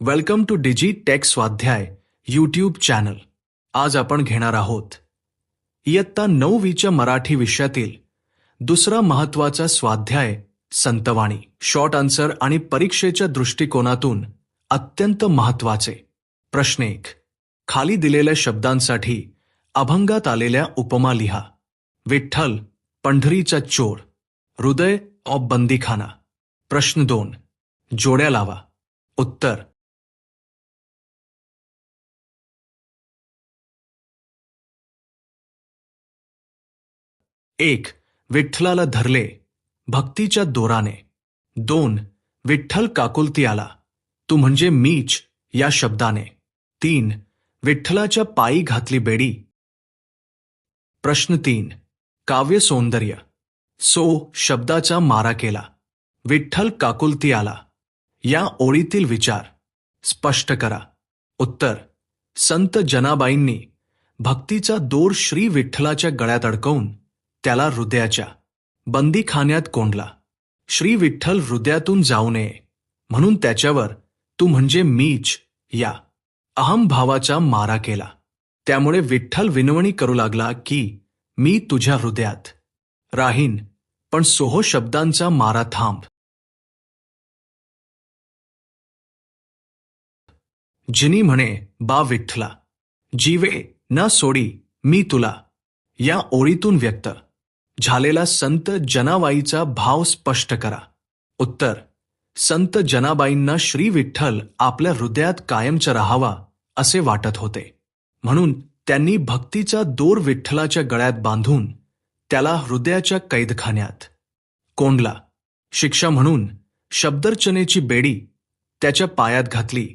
Welcome to Digi Tech Swadhyay YouTube channel आज आपण घेणार आहोत. इयत्ता नऊवीच्या मराठी विषयातील दुसरा महत्त्वाचा स्वाध्याय संतवाणी. शॉर्ट आन्सर आणि परीक्षेच्या दृष्टिकोनातून अत्यंत महत्त्वाचे प्रश्न एक. खाली दिलेल्या शब्दांसाठी अभंगात आलेल्या उपमा लिहा. विठ्ठल पंढरीचा चोर हृदय ऑफ बंदीखाना प्रश्न दोन. जोड्या लावा. उत्तर. एक विठ्ठलाला धरले भक्तीच्या दोराने. दोन विठ्ठल काकुलती आला तू म्हणजे मीच या शब्दाने. तीन विठ्ठलाच्या पायी घातली बेडी. प्रश्न तीन काव्य सौंदर्य. सो शब्दाचा मारा केला. विठ्ठल काकुलती आला या ओळीतील विचार. स्पष्ट करा. उत्तर संत जनाबाईंनी भक्तीचा दोर श्री विठ्ठलाच्या गळ्यात अडकवून त्याला हृदयाच्या बंदीखान्यात कोंडला. श्री विठ्ठल हृदयातून जाऊ नये म्हणून त्याच्यावर तू म्हणजे मीच या अहम भावाचा मारा केला. त्यामुळे विठ्ठल विनवणी करू लागला की मी तुझ्या हृदयात राहीन पण सोहो शब्दांचा मारा थांब. जिनी म्हणे बा विठ्ठला जीवे न सोडी मी तुला या ओळीतून व्यक्त झालेला संत जनाबाईचा भाव स्पष्ट करा. उत्तर संत जनाबाईंना श्री विठ्ठल आपल्या हृदयात कायमचा राहावा असे वाटत होते. म्हणून त्यांनी भक्तीचा दोर विठ्ठलाच्या गळ्यात बांधून त्याला हृदयाच्या कैदखान्यात. कोंडला शिक्षा म्हणून शब्दर्चनेची बेडी त्याच्या पायात घातली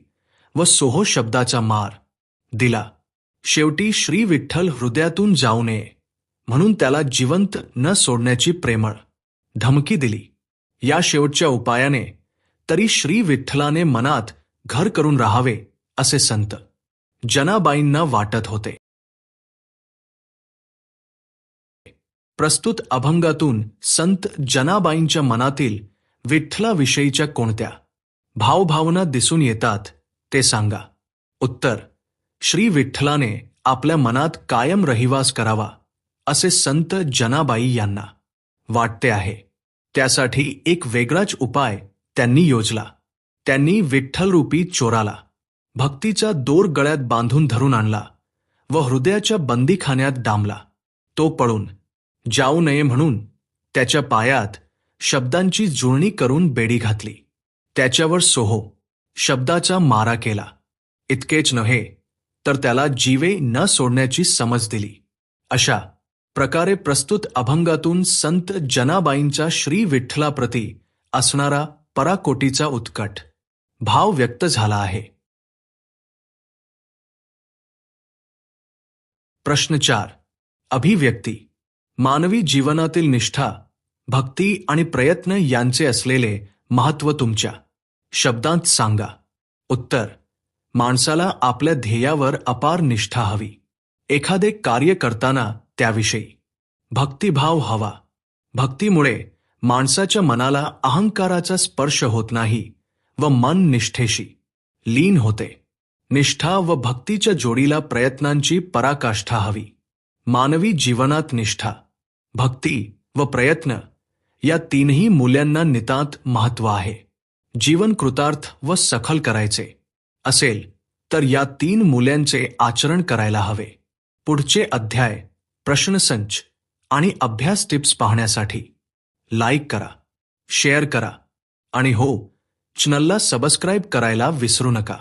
व सोहो शब्दाचा मार दिला. शेवटी श्री विठ्ठल हृदयातून जाऊ नये. म्हणून त्याला जिवंत न सोडण्याची प्रेमळ धमकी दिली. या शेवटच्या उपायाने तरी श्री विठ्ठलाने मनात घर करून राहावे असे संत जनाबाईंना वाटत होते. प्रस्तुत अभंगातून संत जनाबाईंच्या मनातील विठ्ठलाविषयीच्या कोणत्या भावभावना दिसून येतात ते सांगा. उत्तर श्री विठ्ठलाने आपल्या मनात कायम रहिवास करावा. असे संत जनाबाई यांना वाटते आहे. त्यासाठी एक वेगळाच उपाय त्यांनी योजला. त्यांनी विठ्ठलरूपी चोराला भक्तीचा दोर गळ्यात बांधून धरून आणला व हृदयाच्या बंदीखान्यात डांबला. तो पळून जाऊ नये म्हणून त्याच्या पायात शब्दांची जुळणी करून बेडी घातली. त्याच्यावर सोहो शब्दाचा मारा केला. इतकेच नव्हे तर त्याला जीवे न सोडण्याची समज दिली. अशा प्रकारे प्रस्तुत अभंगातून संत जनाबाईंचा श्री विठ्ठलाप्रती असणारा पराकोटीचा उत्कट भाव व्यक्त झाला आहे. प्रश्न चार. अभिव्यक्ती. मानवी जीवनातील निष्ठा भक्ती आणि प्रयत्न यांचे असलेले महत्त्व तुमच्या. शब्दांत सांगा. उत्तर. माणसाला आपल्या ध्येयावर अपार निष्ठा हवी. एखादे कार्य करताना त्याविषयी. भक्तिभाव हवा. भक्तीमुळे माणसाच्या मनाला अहंकाराचा स्पर्श होत नाही व मन निष्ठेशी लीन होते. निष्ठा व भक्तीच्या जोडीला प्रयत्नांची पराकाष्ठा हवी. मानवी जीवनात निष्ठा भक्ती व प्रयत्न या तीनही मूल्यांना नितांत महत्त्व आहे. जीवन कृतार्थ व सखल करायचे. असेल तर या तीन मूल्यांचे आचरण करायला हवे. पुढचे अध्याय प्रश्नसंच आणि अभ्यास टिप्स पाहण्यासाठी लाईक करा शेअर करा आणि हो चॅनलला सबस्क्राईब करायला विसरू नका.